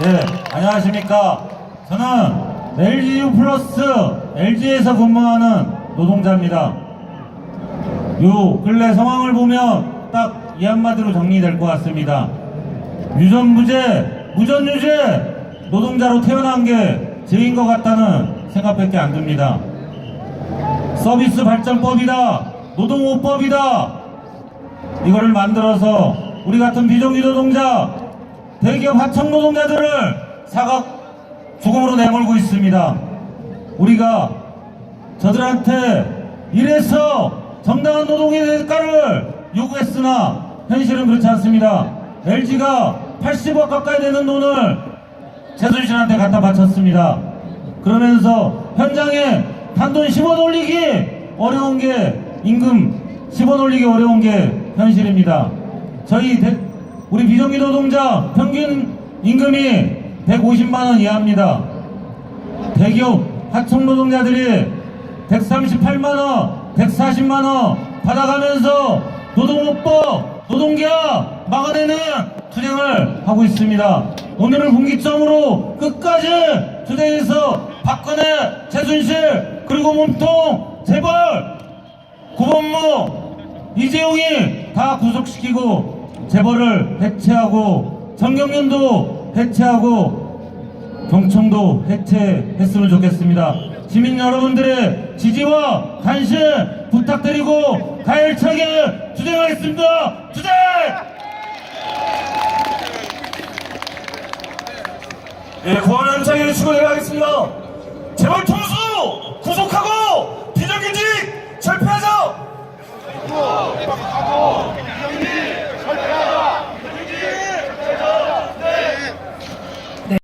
네, 안녕하십니까. 저는 LGU 플러스 LG에서 근무하는 노동자입니다. 요 근래 상황을 보면 딱 이 한마디로 정리될 것 같습니다. 유전무죄, 무전유죄, 노동자로 태어난 게 죄인 것 같다는 생각밖에 안 듭니다. 서비스 발전법이다, 노동호법이다, 이거를 만들어서 우리 같은 비정규 노동자, 대기업 하청 노동자들을 사각 죽음으로 내몰고 있습니다. 우리가 저들한테 이래서 정당한 노동의 대가를 요구했으나 현실은 그렇지 않습니다. LG가 80억 가까이 되는 돈을 최순실한테 갖다 바쳤습니다. 그러면서 현장에 단돈 10원 올리기 어려운 게 임금 10원 올리기 어려운 게 현실입니다. 저희 대- 우리 비정규 노동자 평균 임금이 150만 원 이하입니다. 대기업 하청 노동자들이 138만 원, 140만 원 받아가면서 노동호법, 노동계약 막아내는 투쟁을 하고 있습니다. 오늘은 분기점으로 끝까지 투쟁해서 박근혜, 최순실, 그리고 몸통, 재벌, 구본무, 이재용이 다 구속시키고 재벌을 해체하고 정경련도 해체하고 경청도 해체했으면 좋겠습니다. 시민 여러분들의 지지와 관심 부탁드리고 가열차게 투쟁하겠습니다. 투쟁! 예, 힘차게 치고 내려가겠습니다. 재벌 통